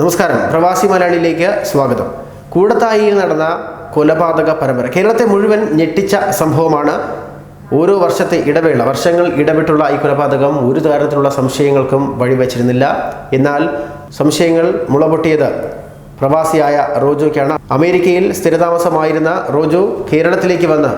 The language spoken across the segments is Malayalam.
നമസ്കാരം. പ്രവാസി മലയാളിയിലേക്ക് സ്വാഗതം. കൂടത്തായിയിൽ നടന്ന കൊലപാതക പരമ്പര. കേരളത്തെ മുഴുവൻ ഞെട്ടിച്ച സംഭവമാണ് ഓരോ വർഷത്തെ ഇടവേള. വർഷങ്ങൾ ഇടവിട്ടുള്ള ഈ കൊലപാതകം ഒരു തരത്തിലുള്ള സംശയങ്ങൾക്കും വഴിവെച്ചിരുന്നില്ല. എന്നാൽ സംശയങ്ങൾ മുളപൊട്ടിയത് പ്രവാസിയായ റോജോയ്ക്കാണ്. അമേരിക്കയിൽ സ്ഥിരതാമസമായിരുന്ന റോജു കേരളത്തിലേക്ക് വന്ന്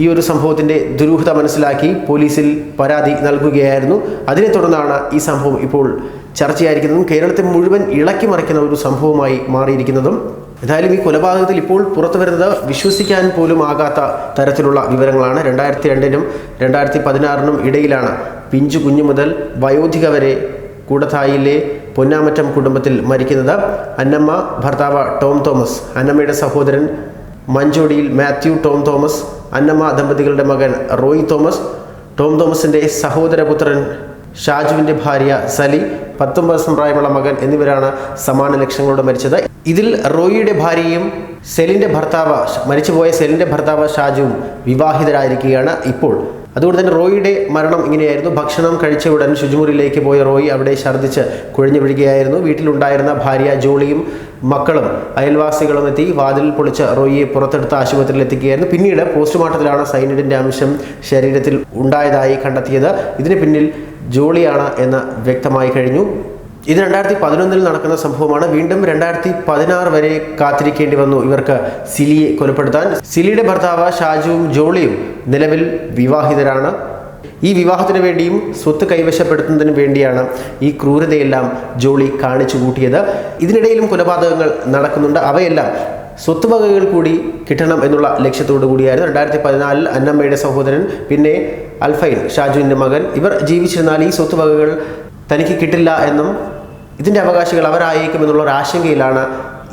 ഈ ഒരു സംഭവത്തിന്റെ ദുരൂഹത മനസ്സിലാക്കി പോലീസിൽ പരാതി നൽകുകയായിരുന്നു. അതിനെ തുടർന്നാണ് ഈ സംഭവം ഇപ്പോൾ ചർച്ചയായിരിക്കുന്നതും കേരളത്തെ മുഴുവൻ ഇളക്കി മറിക്കുന്ന ഒരു സംഭവമായി മാറിയിരിക്കുന്നതും ഏതായാലും ഈ കൊലപാതകത്തിൽ ഇപ്പോൾ പുറത്തു വരുന്നത് വിശ്വസിക്കാൻ പോലും ആകാത്ത തരത്തിലുള്ള വിവരങ്ങളാണ്. രണ്ടായിരത്തി രണ്ടിനും രണ്ടായിരത്തി പതിനാറിനും ഇടയിലാണ് പിഞ്ചു കുഞ്ഞു മുതൽ വയോധിക വരെ കൂടത്തായിലെ പൊന്നാമറ്റം കുടുംബത്തിൽ മരിക്കുന്നത്. അന്നമ്മ ഭർത്താവ് ടോം തോമസ് അന്നമ്മയുടെ സഹോദരൻ മഞ്ചോടിയിൽ മാത്യു ടോം തോമസ് അന്നമ്മ ദമ്പതികളുടെ മകൻ റോയ് തോമസ് ടോം തോമസിന്റെ സഹോദരപുത്രൻ ഷാജുവിന്റെ ഭാര്യ സലി പത്തൊമ്പത് വർഷം പ്രായമുള്ള മകൻ എന്നിവരാണ് സമാന ലക്ഷ്യങ്ങളോട് മരിച്ചത്. ഇതിൽ റോയിയുടെ ഭാര്യയും സെലിന്റെ ഭർത്താവ് മരിച്ചുപോയ സെലിന്റെ ഭർത്താവ് ഷാജുവും വിവാഹിതരായിരിക്കുകയാണ് ഇപ്പോൾ. അതുകൊണ്ട് തന്നെ റോയിയുടെ മരണം ഇങ്ങനെയായിരുന്നു. ഭക്ഷണം കഴിച്ച ഉടൻ ശുചിമുറിയിലേക്ക് പോയ റോയി അവിടെ ഛർദ്ദിച്ച് കുഴഞ്ഞു വീഴുകയായിരുന്നു. വീട്ടിലുണ്ടായിരുന്ന ഭാര്യ ജോളിയും മക്കളും അയൽവാസികളും എത്തി വാതിൽ പൊളിച്ച് റോയിയെ പുറത്തെടുത്ത് ആശുപത്രിയിൽ എത്തിക്കുകയായിരുന്നു. പിന്നീട് പോസ്റ്റ്മോർട്ടത്തിലാണ് സൈനിഡിന്റെ അംശം ശരീരത്തിൽ ഉണ്ടായതായി കണ്ടെത്തിയത്. ഇതിന് പിന്നിൽ ജോളിയാണ് എന്ന് വ്യക്തമായി കഴിഞ്ഞു. ഇത് രണ്ടായിരത്തി പതിനൊന്നിൽ നടക്കുന്ന സംഭവമാണ്. വീണ്ടും രണ്ടായിരത്തി പതിനാറ് വരെ കാത്തിരിക്കേണ്ടി വന്നു. ഇവർക്ക് സിലിയെ കൊലപ്പെടുത്താൻ. സിലിയുടെ ഭർത്താവ് ഷാജുവും ജോളിയും നിലവിൽ വിവാഹിതരാണ്. ഈ വിവാഹത്തിന് വേണ്ടിയും സ്വത്ത് കൈവശപ്പെടുത്തുന്നതിന് വേണ്ടിയാണ് ഈ ക്രൂരതയെല്ലാം ജോളി കാണിച്ചു കൂട്ടിയത്. ഇതിനിടയിലും കൊലപാതകങ്ങൾ നടക്കുന്നുണ്ട്. അവയെല്ലാം സ്വത്തുവകകൾ കൂടി കിട്ടണം എന്നുള്ള ലക്ഷ്യത്തോടു കൂടിയായിരുന്നു. രണ്ടായിരത്തി പതിനാലിൽ അന്നമ്മയുടെ സഹോദരൻ പിന്നെ അൽഫൈൻ ഷാജുവിന്റെ മകൻ. ഇവർ ജീവിച്ചിരുന്നാൽ ഈ സ്വത്തുവകകൾ തനിക്ക് കിട്ടില്ല എന്നും ഇതിന്റെ അവകാശികൾ അവരായേക്കുമെന്നുള്ള ഒരു ആശങ്കയിലാണ്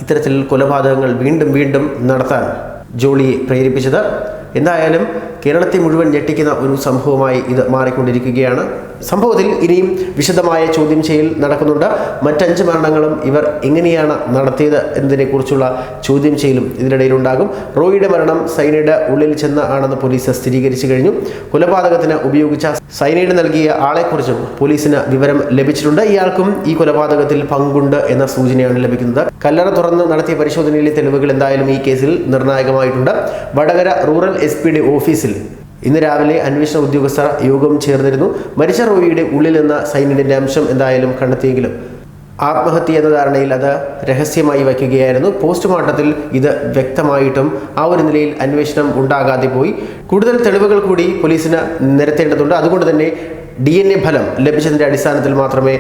ഇത്തരത്തിൽ കൊലപാതകങ്ങൾ വീണ്ടും വീണ്ടും നടത്താൻ ജോളിയെ പ്രേരിപ്പിച്ചത്. എന്തായാലും കേരളത്തെ മുഴുവൻ ഞെട്ടിക്കുന്ന ഒരു സംഭവമായി ഇത് മാറിക്കൊണ്ടിരിക്കുകയാണ്. സംഭവത്തിൽ ഇനിയും വിശദമായ ചോദ്യം ചെയ്യൽ നടക്കുന്നുണ്ട്. മറ്റഞ്ച് മരണങ്ങളും ഇവർ എങ്ങനെയാണ് നടത്തിയത് എന്നതിനെക്കുറിച്ചുള്ള ചോദ്യം ചെയ്യലും ഇതിനിടയിലുണ്ടാകും. റോയിയുടെ മരണം സൈനയുടെ ഉള്ളിൽ ചെന്ന് ആണെന്ന് പോലീസ് സ്ഥിരീകരിച്ചു കഴിഞ്ഞു. കൊലപാതകത്തിന് ഉപയോഗിച്ച സൈനൈഡ് നൽകിയ ആളെക്കുറിച്ചും പോലീസിന് വിവരം ലഭിച്ചിട്ടുണ്ട്. ഇയാൾക്കും ഈ കൊലപാതകത്തിൽ പങ്കുണ്ട് എന്ന സൂചനയാണ് ലഭിക്കുന്നത്. കല്ലറ തുറന്ന് നടത്തിയ പരിശോധനയിലെ തെളിവുകൾ എന്തായാലും ഈ കേസിൽ നിർണായകമായിട്ടുണ്ട്. വടകര റൂറൽ എസ് പിയുടെ ഓഫീസിൽ ഇന്ന് രാവിലെ അന്വേഷണ ഉദ്യോഗസ്ഥർ യോഗം ചേർന്നിരുന്നു. മരിച്ച റോയിയുടെ ഉള്ളിൽ നിന്ന സൈനികന്റെ അംശം എന്തായാലും കണ്ടെത്തിയെങ്കിലും ആത്മഹത്യ എന്ന ധാരണയിൽ അത് രഹസ്യമായി വയ്ക്കുകയായിരുന്നു. പോസ്റ്റ്മോർട്ടത്തിൽ ഇത് വ്യക്തമായിട്ടും ആ ഒരു നിലയിൽ അന്വേഷണം ഉണ്ടാകാതെ പോയി. കൂടുതൽ തെളിവുകൾ കൂടി പോലീസിന് നിരത്തേണ്ടതുണ്ട്. അതുകൊണ്ട് തന്നെ ഡി എൻ എ ഫലം ലഭിച്ചതിന്റെ അടിസ്ഥാനത്തിൽ മാത്രമേ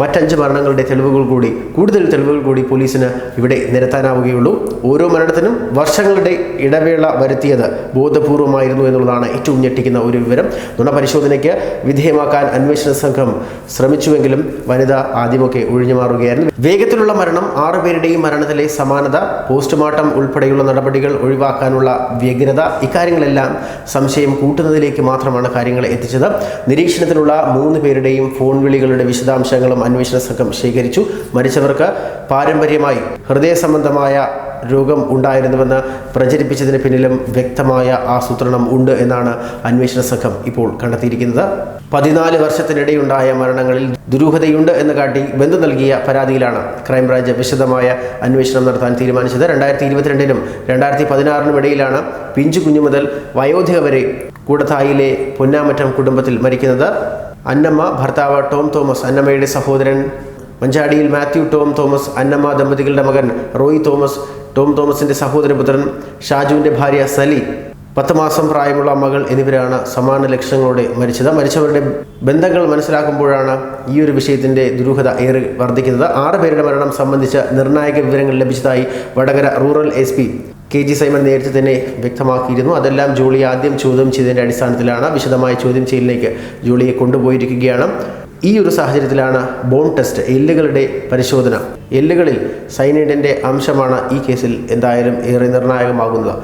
മറ്റഞ്ച് മരണങ്ങളുടെ തെളിവുകൾ കൂടി കൂടുതൽ തെളിവുകൾ കൂടി പോലീസിന് ഇവിടെ നിരത്താനാവുകയുള്ളൂ. ഓരോ മരണത്തിനും വർഷങ്ങളുടെ ഇടവേള വരുത്തിയത് ബോധപൂർവമായിരുന്നു എന്നുള്ളതാണ് ഏറ്റവും ഞെട്ടിക്കുന്ന ഒരു വിവരം. നുണപരിശോധനയ്ക്ക് വിധേയമാക്കാൻ അന്വേഷണ സംഘം ശ്രമിച്ചുവെങ്കിലും വനിത ആദ്യമൊക്കെ ഒഴിഞ്ഞു മാറുകയായിരുന്നു. വേഗത്തിലുള്ള മരണം ആറുപേരുടെയും മരണത്തിലെ സമാനത പോസ്റ്റ്മോർട്ടം ഉൾപ്പെടെയുള്ള നടപടികൾ ഒഴിവാക്കാനുള്ള വ്യഗ്രത ഇക്കാര്യങ്ങളെല്ലാം സംശയം കൂട്ടുന്നതിലേക്ക് മാത്രമാണ് കാര്യങ്ങൾ എത്തിച്ചത്. നിരീക്ഷണത്തിലുള്ള മൂന്ന് പേരുടെയും ഫോൺ വിളികളുടെ വിശദാംശങ്ങളും അന്വേഷണ സംഘം ശേഖരിച്ചു. മരിച്ചവർക്ക് പാരമ്പര്യമായി ഹൃദയ സംബന്ധമായ രോഗം ഉണ്ടായിരുന്നുവെന്ന് പ്രചരിപ്പിച്ചതിന് പിന്നിലും വ്യക്തമായ ആസൂത്രണം ഉണ്ട് എന്നാണ് അന്വേഷണ സംഘം ഇപ്പോൾ കണ്ടെത്തിയിരിക്കുന്നത്. പതിനാല് വർഷത്തിനിടെയുണ്ടായ മരണങ്ങളിൽ ദുരൂഹതയുണ്ട് എന്ന് കാട്ടി ബന്ധു നൽകിയ പരാതിയിലാണ് ക്രൈംബ്രാഞ്ച് വിശദമായ അന്വേഷണം നടത്താൻ തീരുമാനിച്ചത്. രണ്ടായിരത്തി ഇരുപത്തിരണ്ടിനും രണ്ടായിരത്തി പതിനാറിനും ഇടയിലാണ് പിഞ്ചു കുഞ്ഞു മുതൽ വയോധിക വരെ കൂടത്തായിലെ പൊന്നാമറ്റം കുടുംബത്തിൽ മരിക്കുന്നത്. അന്നമ്മ ഭർത്താവ് ടോം തോമസ് അന്നമ്മയുടെ സഹോദരൻ മഞ്ചാടിയിൽ മാത്യു ടോം തോമസ് അന്നമ്മ ദമ്പതികളുടെ മകൻ റോയ് തോമസ് ടോം തോമസിന്റെ സഹോദരപുത്രൻ ഷാജുവിന്റെ ഭാര്യ സലി പത്ത് മാസം പ്രായമുള്ള മകൾ എന്നിവരാണ് സമാന ലക്ഷ്യങ്ങളോടെ മരിച്ചത്. മരിച്ചവരുടെ ബന്ധങ്ങൾ മനസ്സിലാക്കുമ്പോഴാണ് ഈ ഒരു വിഷയത്തിന്റെ ദുരൂഹത ഏറെ വർദ്ധിക്കുന്നത്. ആറ് പേരുടെ മരണം സംബന്ധിച്ച നിർണായക വിവരങ്ങൾ ലഭിച്ചതായി Vadakara rural S P K G Simon നേരത്തെ തന്നെ വ്യക്തമാക്കിയിരുന്നു. അതെല്ലാം ജോളി ആദ്യം ചോദ്യം ചെയ്തതിന്റെ അടിസ്ഥാനത്തിലാണ് വിശദമായ ചോദ്യം ചെയ്യലിലേക്ക് ജോളിയെ കൊണ്ടുപോയിരിക്കുകയാണ്. ഈ ഒരു സാഹചര്യത്തിലാണ് ബോൺ ടെസ്റ്റ് എല്ലുകളുടെ പരിശോധന. എല്ലുകളിൽ സൈനൈഡിന്റെ അംശമാണ് ഈ കേസിൽ എന്തായാലും ഏറെ നിർണായകമാകുന്നത്.